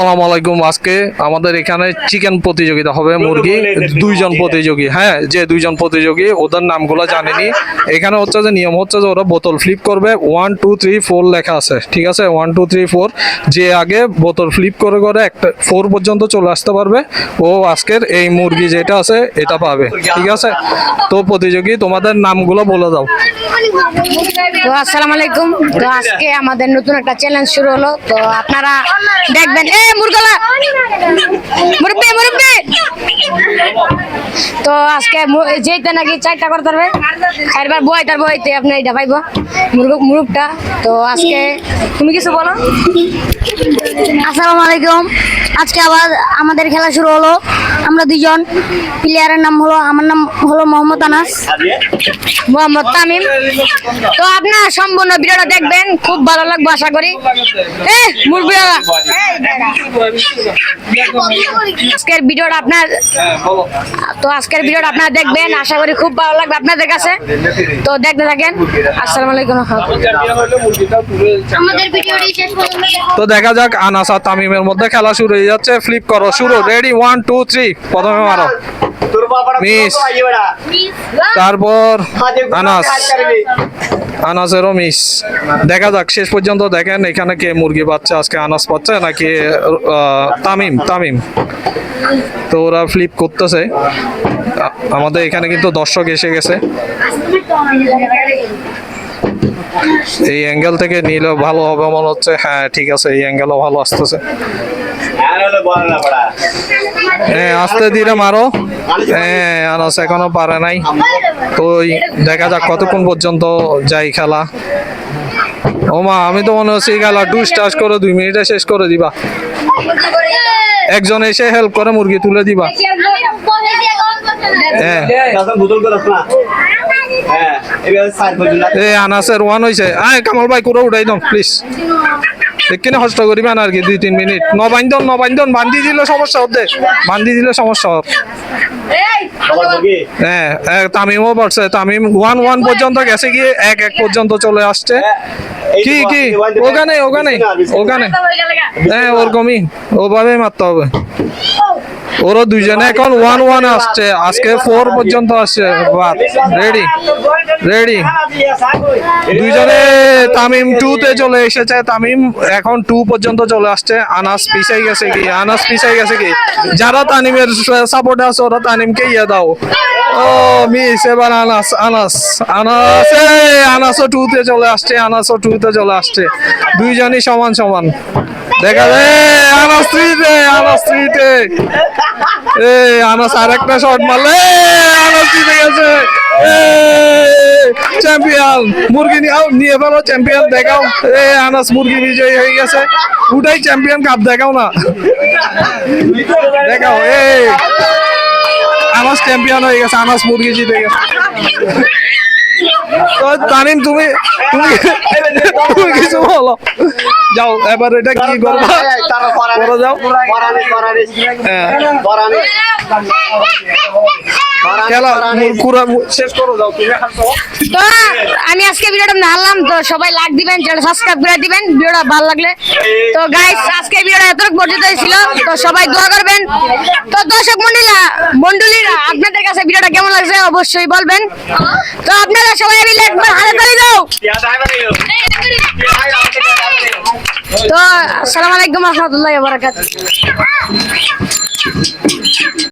আসসালামু আলাইকুম আজকে আমাদের এখানে চিকেন প্রতিযোগিতা হবে মুরগি দুইজন প্রতিযোগী হ্যাঁ যে দুইজন প্রতিযোগী ওদের নামগুলো জানেনি। এখানে হচ্ছে যে নিয়ম হচ্ছে যে ওরা বোতল ফ্লিপ করবে ওয়ান টু থ্রি ফোর লেখা আছে ঠিক আছে? ওয়ান টু থ্রি ফোর যে আগে বোতল ফ্লিপ করে করে একটা ফোর পর্যন্ত চলে আসতে পারবে ও আজকের এই মুরগি যেটা আছে এটা পাবে ঠিক আছে? তো প্রতিযোগী তোমাদের নামগুলো বলে দাও। তো আসসালামু আলাইকুম। তো আজকে আমাদের নতুন একটা চ্যালেঞ্জ শুরু হলো। তো আপনারা দেখবেন, এ, মুরগলা! মুরব্বি মুরব্বি! তো আজকে যেইতে নাকি চারটা করতে পারবে খাইবার বই তার বইতে আপনি এটা পাইব, মুরগ, মুরগটা। তো আজকে তুমি কিছু বলো? আসসালামু আলাইকুম। আজকে আবার আমাদের খেলা শুরু হলো। আমরা দুইজন। প্লেয়ারের নাম হলো আমার নাম হলো মোহাম্মদ আনাস। মোহাম্মদ তামিম। তো আপনার সম্পূর্ণ ভিডিওটা দেখবেন খুব ভালো লাগবে আশা করি। আজকের ভিডিওটা আপনার তো আজকের ভিডিওটা আপনারা দেখবেন আশা করি খুব ভালো লাগবে আপনাদের কাছে। তো দেখতে থাকেন। আসসালামু আলাইকুম তো দেখা যাক আনাস আর তামিমের মধ্যে খেলা শুরু হয়ে যাচ্ছে। ফ্লিপ করো শুরু। রেডি ওয়ান টু থ্রি প্রথমে মারো। মিস। তারপর আনাস। আনাসেরও মিস। দেখা যাক শেষ পর্যন্ত দেখেন এখানে কে মুরগি পাচ্ছে আজকে আনাস পাচ্ছে নাকি তামিম তামিম। তো ওরা ফ্লিপ করতেছে। আমাদের এখানে কিন্তু দর্শক এসে গেছে। এই অ্যাঙ্গেল থেকে নিলে ভালো হবে মনে হচ্ছে। হ্যাঁ ঠিক আছে এই অ্যাঙ্গেলও ভালো আসতেছে। হ্যাঁ আস্তে ধীরে মারো। হ্যাঁ আনাস এখনও পারে নাই। তো ওই দেখা যাক কতক্ষণ পর্যন্ত যাই খেলা। ও মা আমি তো মনে হচ্ছে এই খেলা ডুস টাস করে দুই মিনিটে শেষ করে দিবা। একজন এসে হেল্প করে মুরগি তুলে দিবা। হ্যাঁ। হ্যাঁ এ আনাসের ওয়ান হয়েছে আয় কামাল ভাই করে উঠাই দাও প্লিজ এখানে কষ্ট করিবেন আর কি দুই তিন মিনিট ন বান্ধন ন বান্ধন বান্ধি দিলে সমস্যা হতে বান্ধি দিলে সমস্যা হবে হ্যাঁ হ্যাঁ, তামিমও পড়ছে তামিম ওয়ান ওয়ান পর্যন্ত গেছে গিয়ে এক এক পর্যন্ত চলে আসছে কি কি ওখানে ওখানে ওখানে হ্যাঁ ওরকমই ওভাবে মারতে হবে ওরা দুইজনে এখন ওয়ান ওয়ান আসছে আজকে ফোর পর্যন্ত আসছে রেডি রেডি দুইজনে তামিম টু তে চলে এসেছে। তামিম এখন টু পর্যন্ত চলে আসছে। আনাস পিছাই গেছে কি? আনাস পিছাই গেছে কি? যারা তানিমের সাপোর্টে আছে, ওরা তানিমকে ইয়ে দাও। ও মিস এবার আনাস আনাস আনাস আনাসও টু তে চলে আসছে, আনাসও টু তে চলে আসছে। দুইজনই সমান সমান। দেখা যায় আনাস থ্রি তে আনাস থ্রি তে এ আনাস আরেকটা শট মারলে আনাস জিতে গেছে। চ্যাম্পিয়ন মুরগি নিয়ে ফেলো চ্যাম্পিয়ন দেখাও। এ আনাস মুরগি বিজয়ী হয়ে গেছে। ওটাই চ্যাম্পিয়ন কাপ দেখাও না। দেখাও এ। আনাস চ্যাম্পিয়ন হয়ে গেছে আনাস মুরগি জিতে গেছে। তো তুমি তুমি তুমি কিছু বলো। যাও এবার এটা কি করবা? করে যাও। হ্যাঁ। খেলা কুরা শেষ করো যাও তুমি তো আমি আজকে ভিডিওটা হারলাম তো সবাই লাইক দিবেন চ্যানেল সাবস্ক্রাইব করে দিবেন ভিডিওটা ভালো লাগলে। তো গাইস আজকে ভিডিওটা এতটুকু পর্যন্ত ছিল তো সবাই দোয়া করবেন। তো দর্শক মন্ডলীরা মন্ডলীরা আপনাদের কাছে ভিডিওটা কেমন লাগছে অবশ্যই বলবেন। তো আপনারা সবাই মিলে একবার হাতে তালি দাও। তো আসসালামু আলাইকুম রহমতুল্লাহ বারাকাত